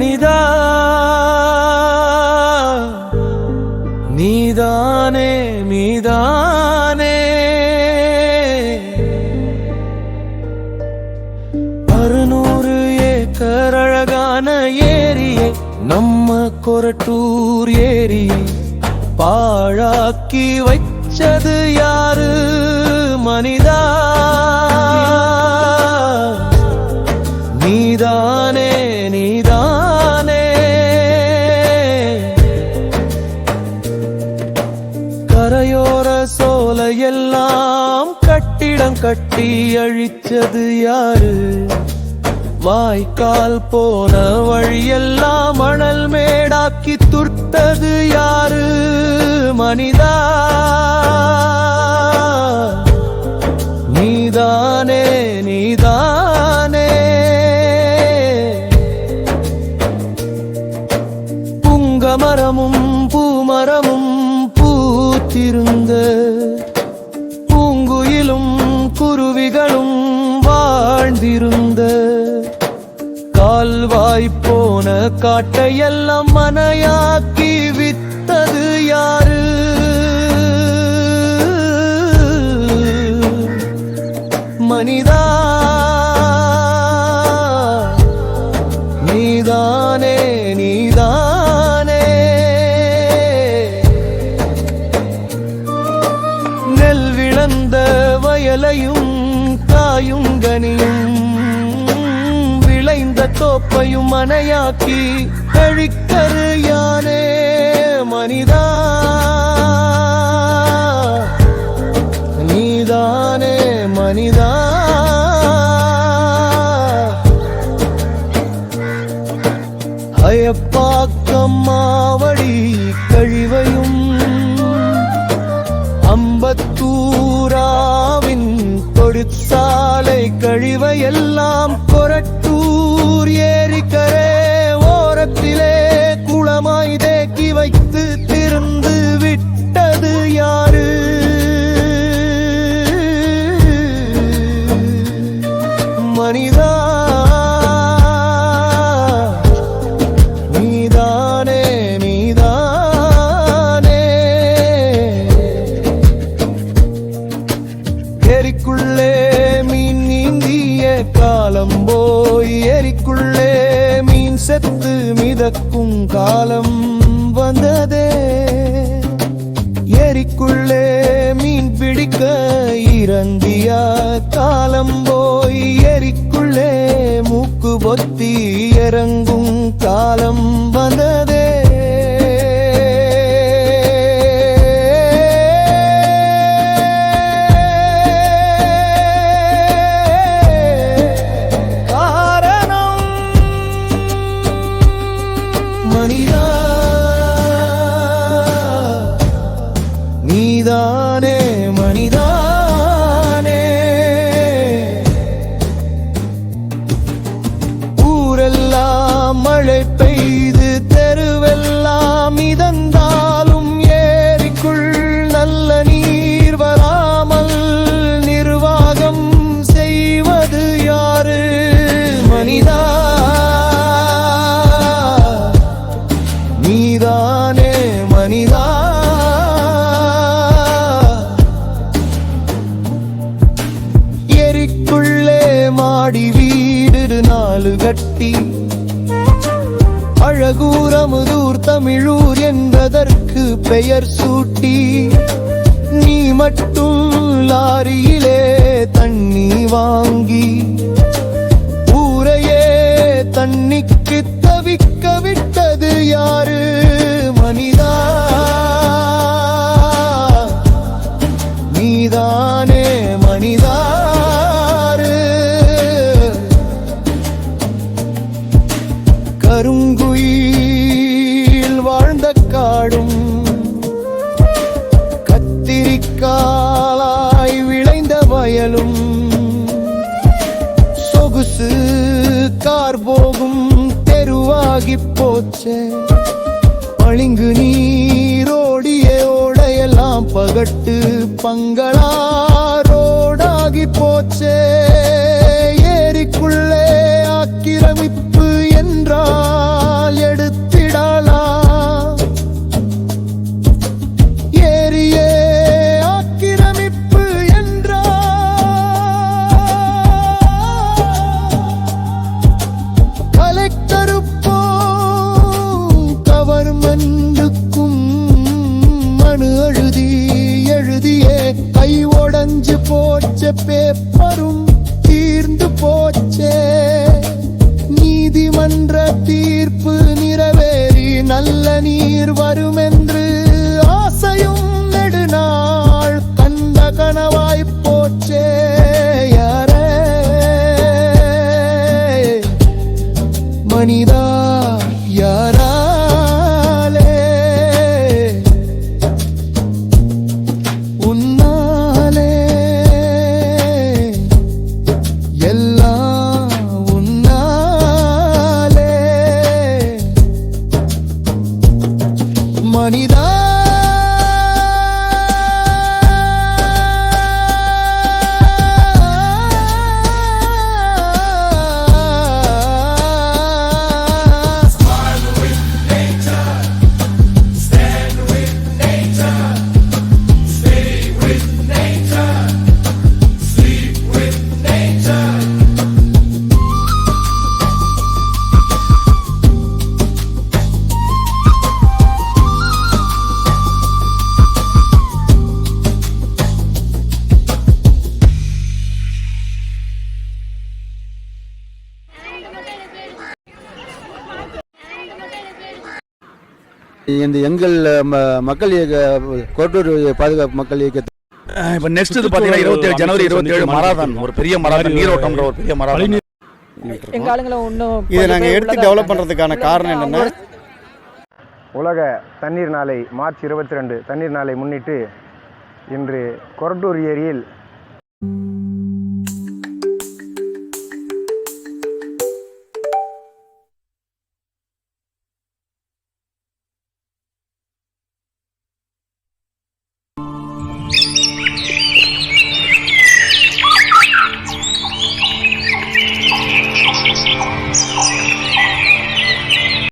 மனிதா நீதானே நீதானே அறுநூறு ஏக்கர் அழகான ஏரியை நம்ம கொரட்டூர் ஏரியை. பாழாக்கி வைச்சது யாரு? மனிதா. கட்டி அழிச்சது யாரு? வாய்க்கால் போன வழியெல்லாம் மணல் மேடாக்கி துர்த்தது யாரு? மனிதா. நீதானே நீதானே. புங்கமரமும் பூமரமும் பூத்திருந்த இருந்த கால்வாய் போன காட்டையெல்லாம் மனையாக்கி வித்தது யாரு? மனிதா நீதானே நீதானே. நெல் விளந்த வயலையும் தாயும் தோப்பையும் மனையாக்கி கழிக்கரு யானே மனிதா. நீதானே மனிதா. அயப்பாக்கம் மாவடி கழிவையும் அம்பத்தூராவின் தொழிற்சாலை கழிவையெல்லாம் நீதானே நீதானே. எரிக்குள்ளே மீன் நீந்திய காலம் போய் எரிக்குள்ளே மீன் செத்து மிதக்கும் காலம் வந்ததே. எரிக்குள்ளே மீன் பிடிக்க இறந்திய காலம் போய் எரிக்குள்ளே மூ ஒத்தி இறங்கும் காலம் வந்ததே. காரணம் மனிதா நீதான் அழகூரமுதூர் தமிழூர் என்பதற்கு பெயர் சூட்டி நீ மட்டும் லாரியிலே தண்ணி வாங்கி ஊரையே தண்ணிக்கு தவிக்க விட்டு கீழ் வாழ்ந்த காடும் கத்திரிக்காலாய் விளைந்த வயலும் சொகுசு கார் போகும் தெருவாகி போச்சே. பளிங்கு நீரோடிய ஓடையெல்லாம் பகட்டு பங்களா ரோடாகி போச்சே. ஏரிக்குள்ளே ஆக்கிரமிப்பு பேப்பரும் தீர்ந்து போச்சே. நீதிமன்ற தீர்ப்பு நிறைவேறி நல்ல நீர் வருமென் மனிதா இந்த எங்கள் மக்கள் இயக்க கோட்டூர் பாதுகாப்பு மக்கள் இயக்கத்தை இப்போ நெக்ஸ்ட் இது பார்த்தீங்கன்னா இருபத்தேழு ஜனவரி இருபத்தி ஏழு மராதான் ஒரு பெரிய மராதான் நீரோட்டம்ன்ற ஒரு பெரிய மராதான் இதை நாங்கள் பேர் எடுத்து டெவலப் இருக்காங்க. பண்ணுறதுக்கான காரணம் என்னென்னா உலக தண்ணீர் நாளை மார்ச் இருபத்தி ரெண்டு தண்ணீர் நாளை முன்னிட்டு இன்று கொரட்டூர் ஏரியில்